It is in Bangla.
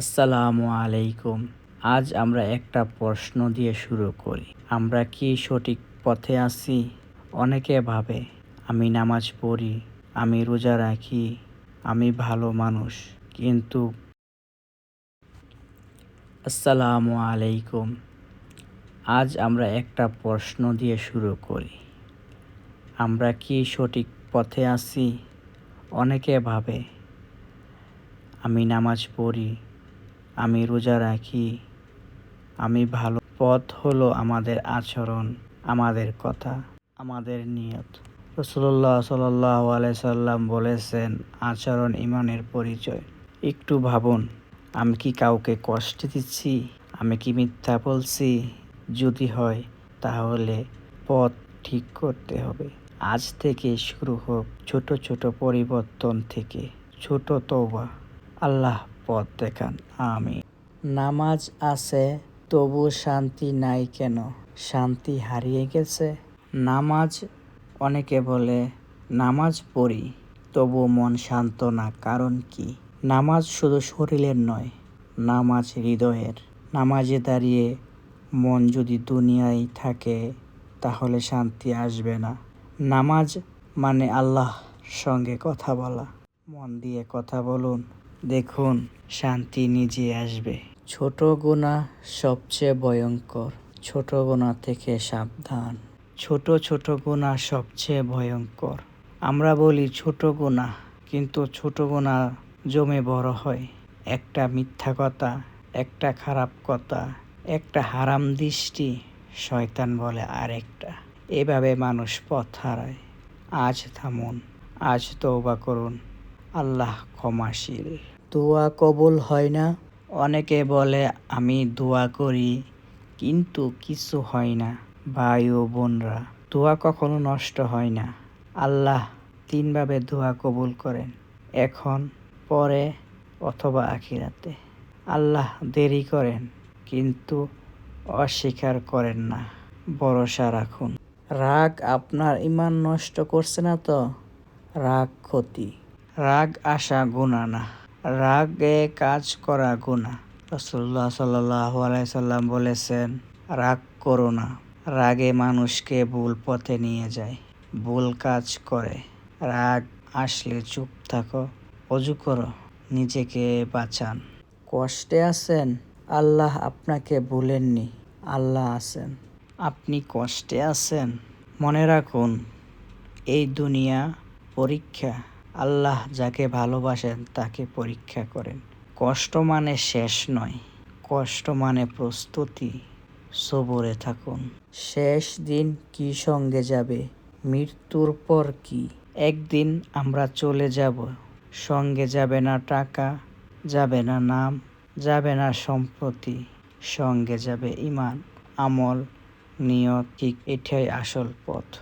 আসসালামু আলাইকুম। আজ আমরা একটা প্রশ্ন দিয়ে শুরু করি। আমরা কি সঠিক পথে আছি? অনেকে ভাবে, আমি নামাজ পড়ি, আমি রোজা রাখি, আমি ভালো মানুষ, কিন্তু আসসালামু আলাইকুম। আজ আমরা একটা প্রশ্ন দিয়ে শুরু করি। আমরা কি সঠিক পথে আছি? অনেকে ভাবে, আমি নামাজ পড়ি আমি রোজা রাখি। আমি ভালো পথ হলো আমাদের আচরণ, আমাদের কথা, আমাদের নিয়ত। রসুল্লাহ সাল্লাহ সাল্লাম বলেছেন, আচরণ ইমানের পরিচয়। একটু ভাবুন, আমি কি কাউকে কষ্ট দিচ্ছি? আমি কি মিথ্যা বলছি? যদি হয়, তাহলে পথ ঠিক করতে হবে। আজ থেকে শুরু হোক ছোট ছোট পরিবর্তন থেকে। ছোট তৌবা আল্লাহ পথ দেখান আমি নামাজ আছে, তবু শান্তি নাই কেন? শান্তি হারিয়ে গেছে। নামাজ, অনেকে বলে, নামাজ পড়ি, তবু মন শান্ত না, কারণ কি? নামাজ শুধু শরীরের নয়, নামাজ হৃদয়ের। নামাজে দাঁড়িয়ে মন যদি দুনিয়ায় থাকে, তাহলে শান্তি আসবে না। নামাজ মানে আল্লাহ সঙ্গে কথা বলা। মন দিয়ে কথা বলুন, দেখুন। শান্তি নিজে আসবে। ছোট গোনা সবচেয়ে ভয়ঙ্কর ছোট গোনা থেকে সাবধান। ছোট ছোট গোনা সবচেয়ে ভয়ঙ্কর। আমরা বলি ছোট গোনা কিন্তু ছোট গোনা জমে বড় হয়। একটা মিথ্যা কথা একটা খারাপ কথা একটা হারাম দৃষ্টি শয়তান বলে আরেকটা। এভাবে মানুষ পথ হারায়। আজ থামুন আজ তৌবা করুন। আল্লাহ ক্ষমাশীল। দোয়া কবুল হয় না। অনেকে বলে, আমি দোয়া করি, কিন্তু কিছু হয় না, ভাই ও বোনরা। দোয়া কখনো নষ্ট হয় না। আল্লাহ তিনভাবে দোয়া কবুল করেন, এখন, পরে অথবা আখিরাতে। আল্লাহ দেরি করেন, কিন্তু অস্বীকার করেন না। ভরসা রাখুন। রাগ আপনার ইমান নষ্ট করছে না তো? রাগ ক্ষতি। রাগ আসা গুণা না। রাগে কাজ করা গুণা রসুল্লাহ সাল্লাহ আলাইসাল্লাম বলেছেন, রাগ করো না। রাগে মানুষকে ভুল পথে নিয়ে যায়, ভুল কাজ করে। রাগ আসলে চুপ থাকো, অজু করো, নিজেকে বাঁচান। কষ্টে আছেন, আল্লাহ আপনাকে ভুলেননি, আল্লাহ আছেন। আপনি কষ্টে আছেন, মনে রাখুন, এই দুনিয়া পরীক্ষা। আল্লাহ যাকে ভালোবাসেন, তাকে পরীক্ষা করেন। কষ্ট মানে শেষ নয়, কষ্ট মানে প্রস্তুতি। সবরে থাকুন। শেষ দিন কি সঙ্গে যাবে? মৃত্যুর পর কি? একদিন আমরা চলে যাব। সঙ্গে যাবে না টাকা, যাবে না নাম, যাবে না সম্পত্তি। সঙ্গে যাবে ইমান, আমল, নিয়ত, ঠিক এটাই আসল পথ।